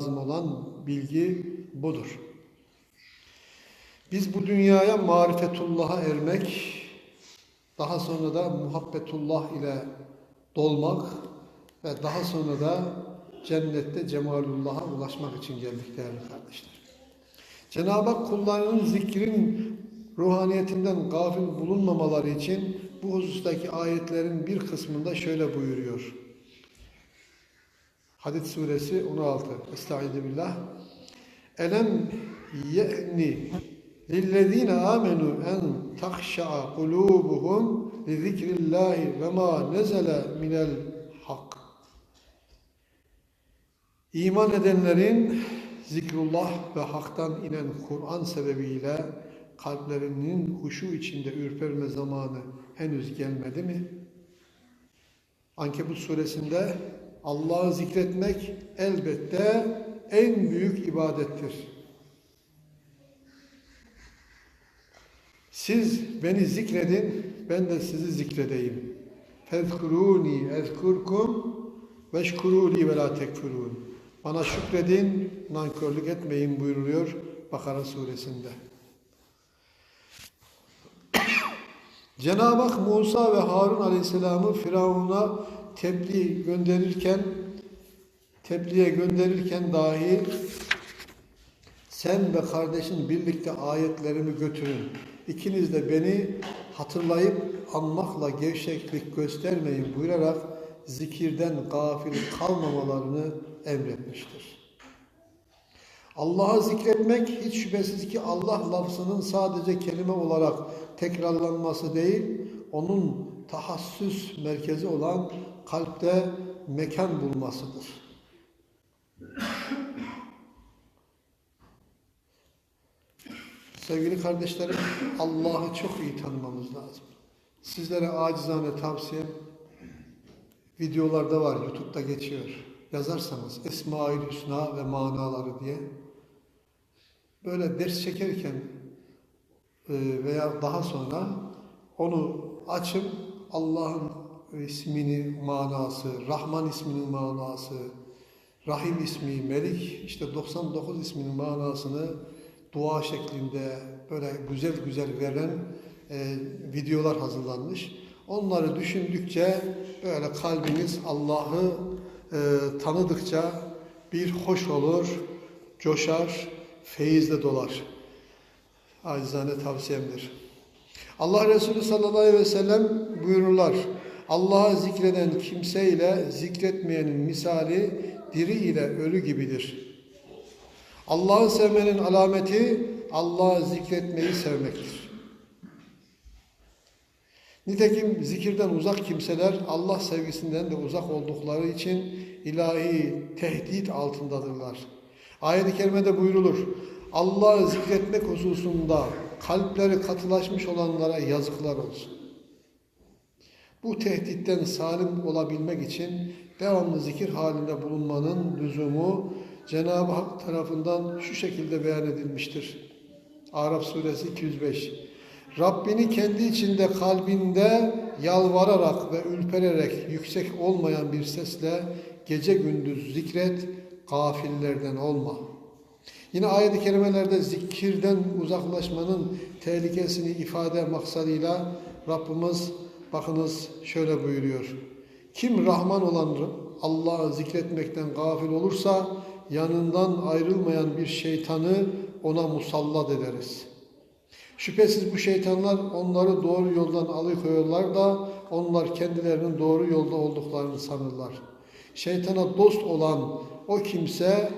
lazım olan bilgi budur. Biz bu dünyaya marifetullah'a ermek, daha sonra da muhabbetullah ile dolmak ve daha sonra da cennette cemalullah'a ulaşmak için geldik değerli kardeşler. Cenab-ı Hak kullarının zikrin ruhaniyetinden gafil bulunmamaları için bu husustaki ayetlerin bir kısmında şöyle buyuruyor. Hadid suresi 16. Estaizu billah. Elem ye'ni lillezine amenu en takşa'a kulubuhum li zikrillahi ve ma nezele minel hak. İman edenlerin zikrullah ve haktan inen Kur'an sebebiyle kalplerinin huşu içinde ürperme zamanı henüz gelmedi mi? Ankebut suresinde Allah'ı zikretmek elbette en büyük ibadettir. Siz beni zikredin, ben de sizi zikredeyim. Fezkuruni ezkurkum veşkuruni ve la. Bana şükredin, nankörlük etmeyin buyuruluyor Bakara suresinde. Cenab-ı Hak Musa ve Harun Aleyhisselam'ı Firavun'a tebliğ gönderirken tebliğe gönderirken dahi sen ve kardeşin birlikte ayetlerimi götürün. İkiniz de beni hatırlayıp anmakla gevşeklik göstermeyin buyurarak zikirden gafil kalmamalarını emretmiştir. Allah'ı zikretmek hiç şüphesiz ki Allah lafzının sadece kelime olarak tekrarlanması değil, onun tahassüs merkezi olan kalpte mekan bulmasıdır. Sevgili kardeşlerim, Allah'ı çok iyi tanımamız lazım. Sizlere acizane tavsiyem, videolarda var, YouTube'da geçiyor. Yazarsanız Esma-ül Hüsna ve manaları diye. Böyle ders çekerken e, veya daha sonra onu açıp Allah'ın ismini manası, Rahman isminin manası, Rahim ismi, Melik işte 99 isminin manasını dua şeklinde böyle güzel güzel veren e, videolar hazırlanmış. Onları düşündükçe böyle kalbiniz Allah'ı e, tanıdıkça bir hoş olur, coşar, feyizle dolar. Acizane tavsiyemdir. Allah Resulü sallallahu aleyhi ve sellem buyururlar. Allah'ı zikreden kimseyle zikretmeyenin misali diri ile ölü gibidir. Allah'ı sevmenin alameti Allah'ı zikretmeyi sevmektir. Nitekim zikirden uzak kimseler Allah sevgisinden de uzak oldukları için ilahi tehdit altındadırlar. Ayet-i kerimede buyrulur. Allah'ı zikretmek hususunda kalpleri katılaşmış olanlara yazıklar olsun. Bu tehditten salim olabilmek için devamlı zikir halinde bulunmanın lüzumu Cenab-ı Hak tarafından şu şekilde beyan edilmiştir. Araf suresi 205 Rabbini kendi içinde kalbinde yalvararak ve ülpererek yüksek olmayan bir sesle gece gündüz zikret, gafillerden olma. Yine ayet-i kerimelerde zikirden uzaklaşmanın tehlikesini ifade maksadıyla Rabbimiz bakınız şöyle buyuruyor. Kim Rahman olan Allah'ı zikretmekten gafil olursa yanından ayrılmayan bir şeytanı ona musallat ederiz. Şüphesiz bu şeytanlar onları doğru yoldan alıkoyuyorlar da onlar kendilerinin doğru yolda olduklarını sanırlar. Şeytana dost olan o kimse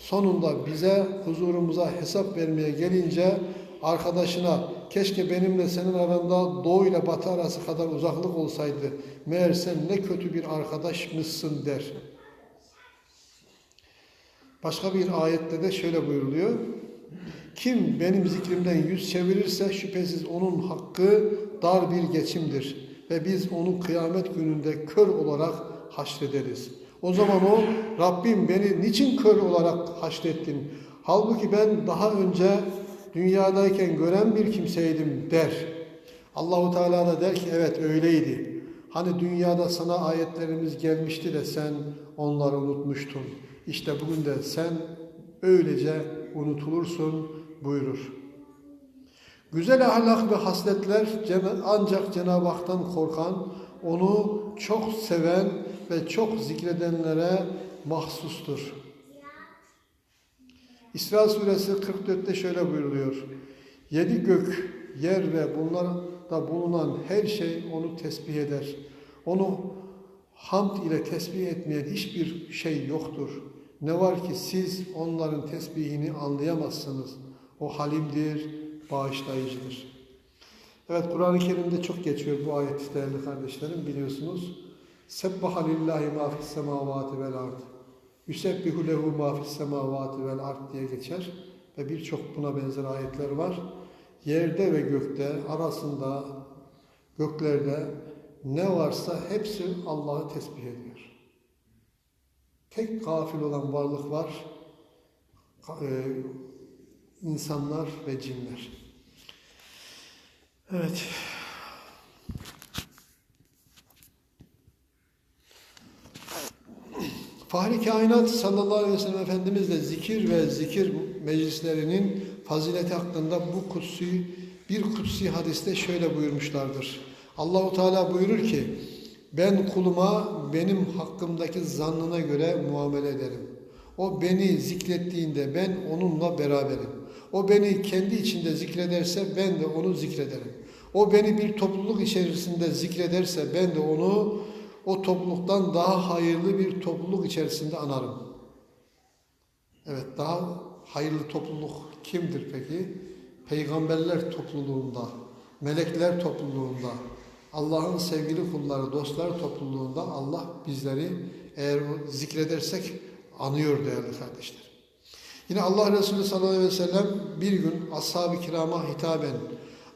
sonunda bize huzurumuza hesap vermeye gelince arkadaşına keşke benimle senin aranda doğu ile batı arası kadar uzaklık olsaydı meğer sen ne kötü bir arkadaşmışsın der. Başka bir ayette de şöyle buyuruluyor. Kim benim zikrimden yüz çevirirse şüphesiz onun hakkı dar bir geçimdir. Ve biz onu kıyamet gününde kör olarak haşrederiz. O zaman o Rabbim beni niçin kör olarak haşrettin? Halbuki ben daha önce dünyadayken gören bir kimseydim der. Allahu Teala da der ki evet öyleydi. Hani dünyada sana ayetlerimiz gelmişti de sen onları unutmuştun. İşte bugün de sen öylece unutulursun buyurur. Güzel ahlak ve hasletler ancak Cenab-ı Hak'tan korkan, onu çok seven ve çok zikredenlere mahsustur. İsra suresi 44'te şöyle buyuruluyor. Yedi gök, yer ve bunlarda bulunan her şey onu tesbih eder. Onu hamd ile tesbih etmeyen hiçbir şey yoktur. Ne var ki siz onların tesbihini anlayamazsınız. O halimdir, bağışlayıcıdır. Evet Kur'an-ı Kerim'de çok geçiyor bu ayet değerli kardeşlerim biliyorsunuz. Sebbaha lillahi ma fis semavati vel ard. Yusebbihu lehu ma fis semavati vel ard diye geçer ve birçok buna benzer ayetler var. Yerde ve gökte arasında göklerde ne varsa hepsi Allah'ı tesbih ediyor. Tek gafil olan varlık var. Ee, insanlar ve cinler. Evet. Fahri Kainat sallallahu aleyhi ve sellem Efendimiz de zikir ve zikir meclislerinin fazileti hakkında bu kutsi bir kutsi hadiste şöyle buyurmuşlardır. Allahu Teala buyurur ki ben kuluma benim hakkımdaki zannına göre muamele ederim. O beni zikrettiğinde ben onunla beraberim. O beni kendi içinde zikrederse ben de onu zikrederim. O beni bir topluluk içerisinde zikrederse ben de onu o topluluktan daha hayırlı bir topluluk içerisinde anarım. Evet daha hayırlı topluluk kimdir peki? Peygamberler topluluğunda, melekler topluluğunda, Allah'ın sevgili kulları, dostlar topluluğunda Allah bizleri eğer zikredersek anıyor değerli kardeşler. Yine Allah Resulü sallallahu aleyhi ve sellem bir gün ashab-ı kirama hitaben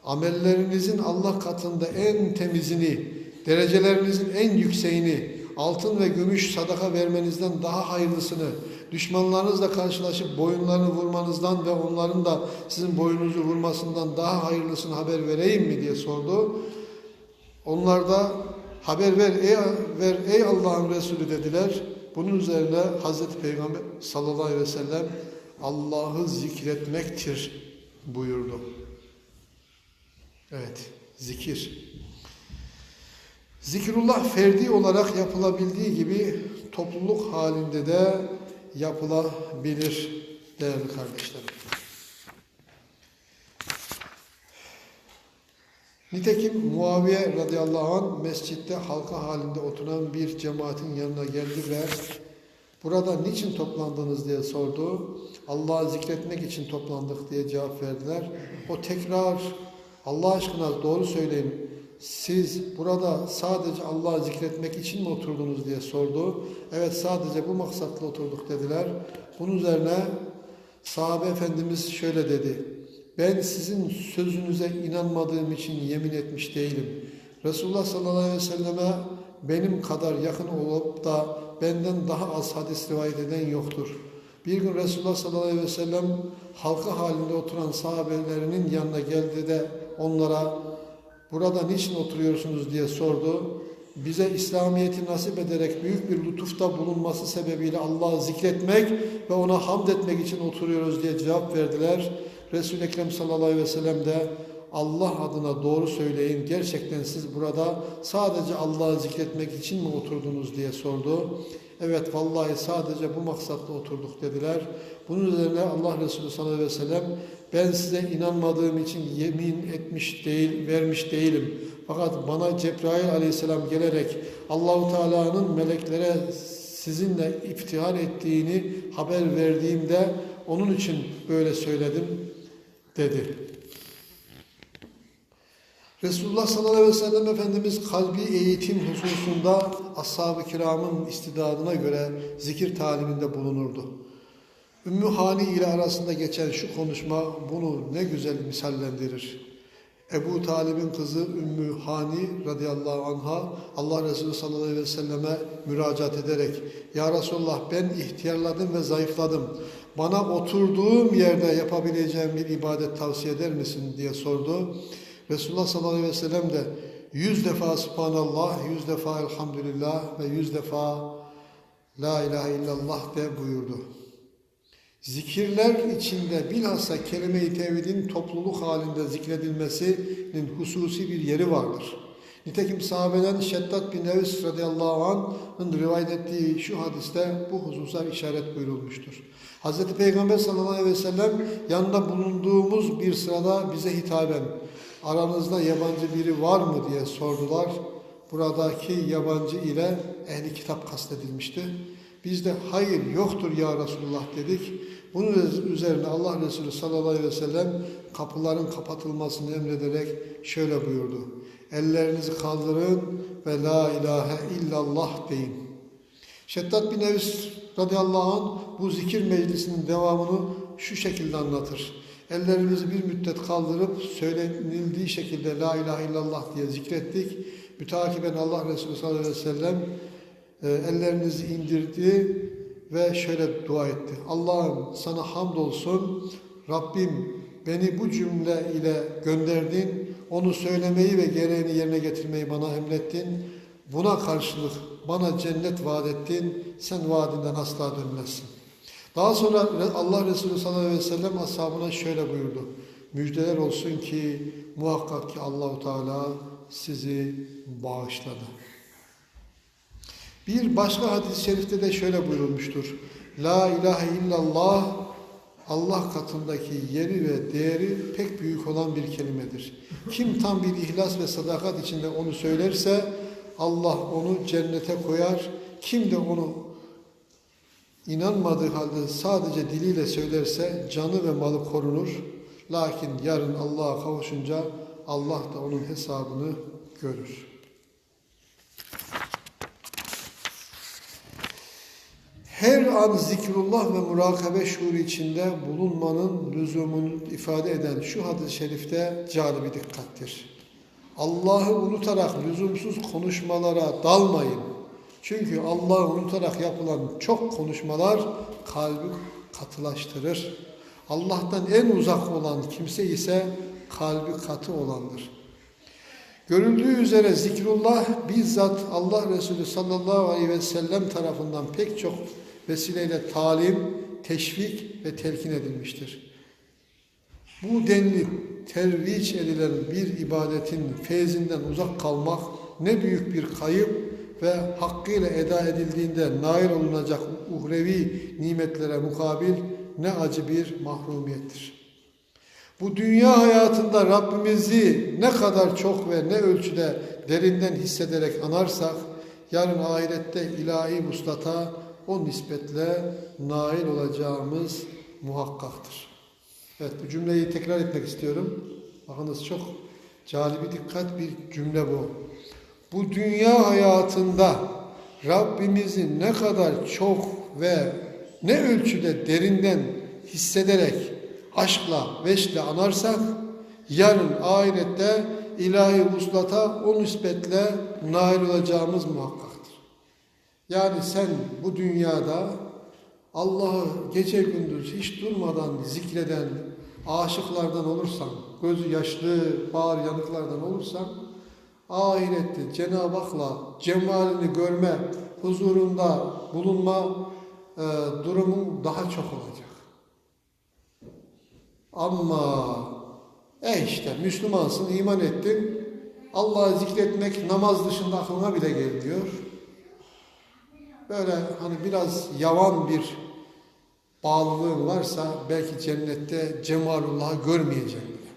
amellerinizin Allah katında en temizini, derecelerinizin en yükseğini, altın ve gümüş sadaka vermenizden daha hayırlısını, düşmanlarınızla karşılaşıp boyunlarını vurmanızdan ve onların da sizin boynunuzu vurmasından daha hayırlısını haber vereyim mi diye sordu. Onlar da haber ver ey, ver ey Allah'ın Resulü dediler. Bunun üzerine Hazreti Peygamber sallallahu aleyhi ve sellem Allah'ı zikretmektir buyurdu. Evet, zikir. Zikrullah ferdi olarak yapılabildiği gibi topluluk halinde de yapılabilir değerli kardeşlerim. Nitekim Muaviye radıyallahu anh mescitte halka halinde oturan bir cemaatin yanına geldi ve burada niçin toplandınız diye sordu. Allah'ı zikretmek için toplandık diye cevap verdiler. O tekrar Allah aşkına doğru söyleyin siz burada sadece Allah'ı zikretmek için mi oturdunuz diye sordu. Evet sadece bu maksatla oturduk dediler. Bunun üzerine sahabe efendimiz şöyle dedi. Ben sizin sözünüze inanmadığım için yemin etmiş değilim. Resulullah sallallahu aleyhi ve selleme benim kadar yakın olup da benden daha az hadis rivayet eden yoktur. Bir gün Resulullah sallallahu aleyhi ve sellem halka halinde oturan sahabelerinin yanına geldi de onlara burada niçin oturuyorsunuz diye sordu. Bize İslamiyet'i nasip ederek büyük bir lütufta bulunması sebebiyle Allah'ı zikretmek ve ona hamd etmek için oturuyoruz diye cevap verdiler. Resul-i Ekrem sallallahu aleyhi ve sellem de Allah adına doğru söyleyin. Gerçekten siz burada sadece Allah'ı zikretmek için mi oturdunuz diye sordu. Evet vallahi sadece bu maksatla oturduk dediler. Bunun üzerine Allah Resulü sallallahu aleyhi ve sellem ben size inanmadığım için yemin etmiş değil, vermiş değilim. Fakat bana Cebrail aleyhisselam gelerek Allahu Teala'nın meleklere sizinle iftihar ettiğini haber verdiğimde onun için böyle söyledim dedi. Resulullah sallallahu aleyhi ve sellem Efendimiz kalbi eğitim hususunda ashab-ı kiramın istidadına göre zikir taliminde bulunurdu. Ümmü Hani ile arasında geçen şu konuşma bunu ne güzel misallendirir. Ebu Talib'in kızı Ümmü Hani radıyallahu anha Allah Resulü sallallahu aleyhi ve selleme müracaat ederek Ya Resulullah ben ihtiyarladım ve zayıfladım. Bana oturduğum yerde yapabileceğim bir ibadet tavsiye eder misin diye sordu. Resulullah sallallahu aleyhi ve sellem de yüz defa Subhanallah, yüz defa Elhamdülillah ve yüz defa La ilahe illallah de buyurdu. Zikirler içinde bilhassa kelime-i tevhidin topluluk halinde zikredilmesinin hususi bir yeri vardır. Nitekim sahabeden Şeddat bin Nevis radıyallahu anh'ın rivayet ettiği şu hadiste bu hususlar işaret buyurulmuştur. Hz. Peygamber sallallahu aleyhi ve sellem yanında bulunduğumuz bir sırada bize hitaben aranızda yabancı biri var mı diye sordular. Buradaki yabancı ile ehli kitap kastedilmişti. Biz de hayır yoktur ya Resulullah dedik. Bunun üzerine Allah Resulü sallallahu aleyhi ve sellem kapıların kapatılmasını emrederek şöyle buyurdu. Ellerinizi kaldırın ve la ilahe illallah deyin. Şeddat bin Evis radıyallahu anh bu zikir meclisinin devamını şu şekilde anlatır. Ellerimizi bir müddet kaldırıp söylenildiği şekilde la ilahe illallah diye zikrettik. Mütakiben Allah Resulü sallallahu aleyhi ve sellem e, ellerinizi indirdi ve şöyle dua etti. Allah'ım sana hamdolsun. Rabbim beni bu cümle ile gönderdin. Onu söylemeyi ve gereğini yerine getirmeyi bana emrettin. Buna karşılık bana cennet vaat ettin. Sen vaadinden asla dönmezsin. Daha sonra Allah Resulü sallallahu aleyhi ve sellem ashabına şöyle buyurdu. Müjdeler olsun ki muhakkak ki Allahu Teala sizi bağışladı. Bir başka hadis-i şerifte de şöyle buyurulmuştur. La ilahe illallah Allah katındaki yeri ve değeri pek büyük olan bir kelimedir. Kim tam bir ihlas ve sadakat içinde onu söylerse Allah onu cennete koyar. Kim de onu inanmadığı halde sadece diliyle söylerse canı ve malı korunur. Lakin yarın Allah'a kavuşunca Allah da onun hesabını görür. Her an zikrullah ve murakabe şuuru içinde bulunmanın lüzumunu ifade eden şu hadis-i şerifte calibi dikkattir. Allah'ı unutarak lüzumsuz konuşmalara dalmayın. Çünkü Allah'ı unutarak yapılan çok konuşmalar kalbi katılaştırır. Allah'tan en uzak olan kimse ise kalbi katı olandır. Görüldüğü üzere zikrullah bizzat Allah Resulü sallallahu aleyhi ve sellem tarafından pek çok vesileyle talim, teşvik ve telkin edilmiştir. Bu denli terviç edilen bir ibadetin feyzinden uzak kalmak ne büyük bir kayıp ve hakkıyla eda edildiğinde nail olunacak uhrevi nimetlere mukabil ne acı bir mahrumiyettir. Bu dünya hayatında Rabbimizi ne kadar çok ve ne ölçüde derinden hissederek anarsak, yarın ahirette ilahi vuslata o nispetle nail olacağımız muhakkaktır. Evet bu cümleyi tekrar etmek istiyorum. Bakınız çok calibi dikkat bir cümle bu. Bu dünya hayatında Rabbimizi ne kadar çok ve ne ölçüde derinden hissederek aşkla, veşle anarsak yarın ahirette ilahi vuslata o nispetle nail olacağımız muhakkaktır. Yani sen bu dünyada Allah'ı gece gündüz hiç durmadan zikreden aşıklardan olursan, gözü yaşlı, bağır yanıklardan olursan ahirette Cenab-ı Hak'la cemalini görme, huzurunda bulunma e, durumun daha çok olacak. Ama e işte Müslümansın, iman ettin. Allah'ı zikretmek namaz dışında aklına bile gelmiyor. Böyle hani biraz yavan bir bağlılığın varsa belki cennette cemalullah'ı görmeyeceksin bile.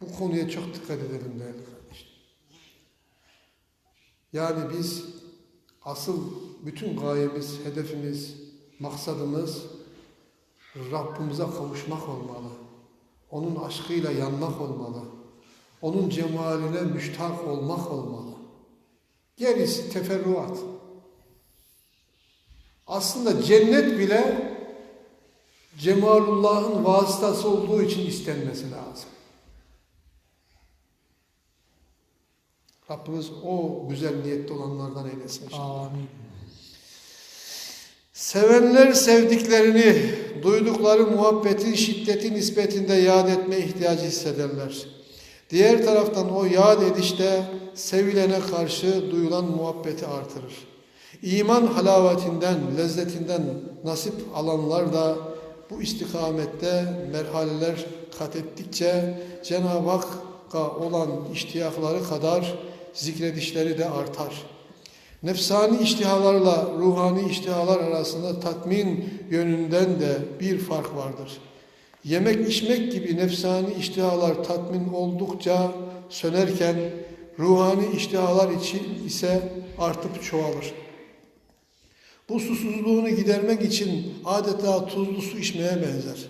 Bu konuya çok dikkat edelim değerli kardeşler. Yani biz asıl bütün gayemiz, hedefimiz, maksadımız Rabbimize kavuşmak olmalı. Onun aşkıyla yanmak olmalı. Onun cemaline müştak olmak olmalı. Gerisi teferruat. Aslında cennet bile Cemalullah'ın vasıtası olduğu için istenmesi lazım. Rabbimiz o güzel niyetli olanlardan eylesin inşallah. Amin. Sevenler sevdiklerini duydukları muhabbetin şiddeti nispetinde yad etme ihtiyacı hissederler. Diğer taraftan o yad edişte sevilene karşı duyulan muhabbeti artırır. İman halavetinden, lezzetinden nasip alanlar da bu istikamette merhaleler kat ettikçe Cenab-ı Hakk'a olan iştiyakları kadar zikredişleri de artar. Nefsani iştihalarla ruhani iştihalar arasında tatmin yönünden de bir fark vardır. Yemek içmek gibi nefsani iştihalar tatmin oldukça sönerken ruhani iştihalar için ise artıp çoğalır. Bu susuzluğunu gidermek için adeta tuzlu su içmeye benzer.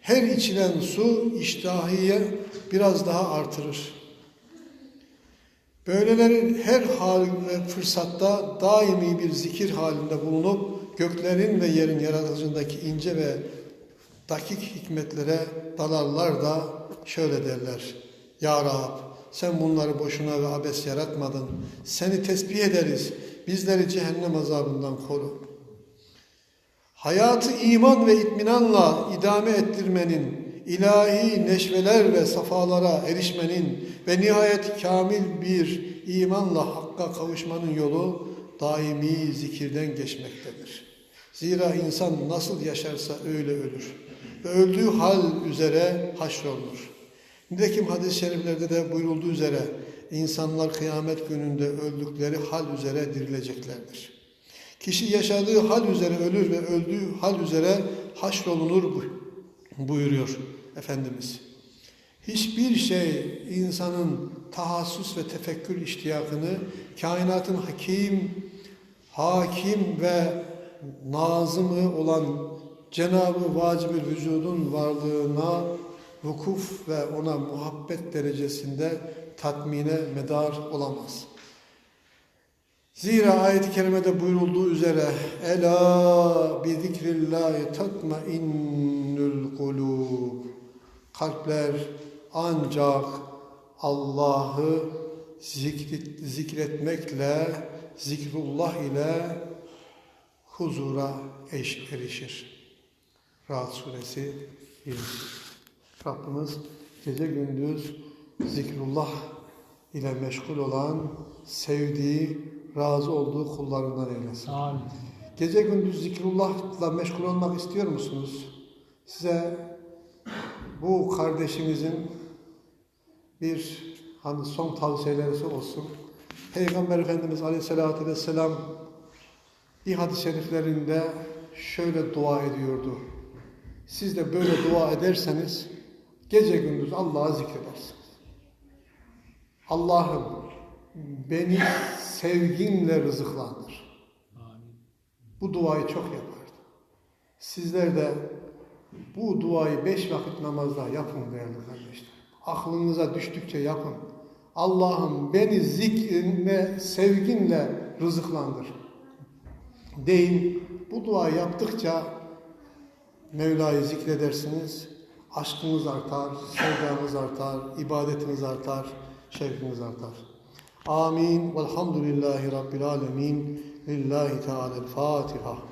Her içilen su iştahıyı biraz daha artırır. Böyleleri her hal ve fırsatta daimi bir zikir halinde bulunup göklerin ve yerin yaratıcındaki ince ve dakik hikmetlere dalarlar da şöyle derler. Ya Rab sen bunları boşuna ve abes yaratmadın. Seni tesbih ederiz. Bizleri cehennem azabından koru. Hayatı iman ve itminanla idame ettirmenin, ilahi neşveler ve safalara erişmenin ve nihayet kamil bir imanla hakka kavuşmanın yolu daimi zikirden geçmektedir. Zira insan nasıl yaşarsa öyle ölür ve öldüğü hal üzere haşrolunur. Nitekim hadis-i şeriflerde de buyurulduğu üzere insanlar kıyamet gününde öldükleri hal üzere dirileceklerdir. Kişi yaşadığı hal üzere ölür ve öldüğü hal üzere haşrolunur buyuruyor Efendimiz. Hiçbir şey insanın tahassus ve tefekkür iştiyakını kainatın hakim, hakim ve nazımı olan Cenab-ı Vacib-ül Vücud'un varlığına vukuf ve ona muhabbet derecesinde tatmine medar olamaz. Zira ayet-i kerimede buyurulduğu üzere Ela bi zikrillahi tatmainnul kulub Kalpler ancak Allah'ı zikret, zikretmekle, zikrullah ile huzura erişir. Rahat suresi 20. Rabbimiz gece gündüz zikrullah ile meşgul olan, sevdiği, razı olduğu kullarından eylesin. Amin. Gece gündüz zikrullahla meşgul olmak istiyor musunuz? Size bu kardeşimizin bir hani son tavsiyeleri olsun. Peygamber Efendimiz Aleyhisselatü Vesselam bir hadis-i şeriflerinde şöyle dua ediyordu. Siz de böyle dua ederseniz gece gündüz Allah'ı zikredersiniz. Allah'ım beni sevginle rızıklandır. Bu duayı çok yapardı. Sizler de bu duayı beş vakit namazda yapın değerli kardeşler. Aklınıza düştükçe yapın. Allah'ım beni zikrinle, sevginle rızıklandır. Deyin. Bu duayı yaptıkça Mevla'yı zikredersiniz. Aşkınız artar, sevdanız artar, ibadetiniz artar, şevkiniz artar. Amin. Velhamdülillahi Rabbil alemin. Lillahi Teala'l-Fatiha.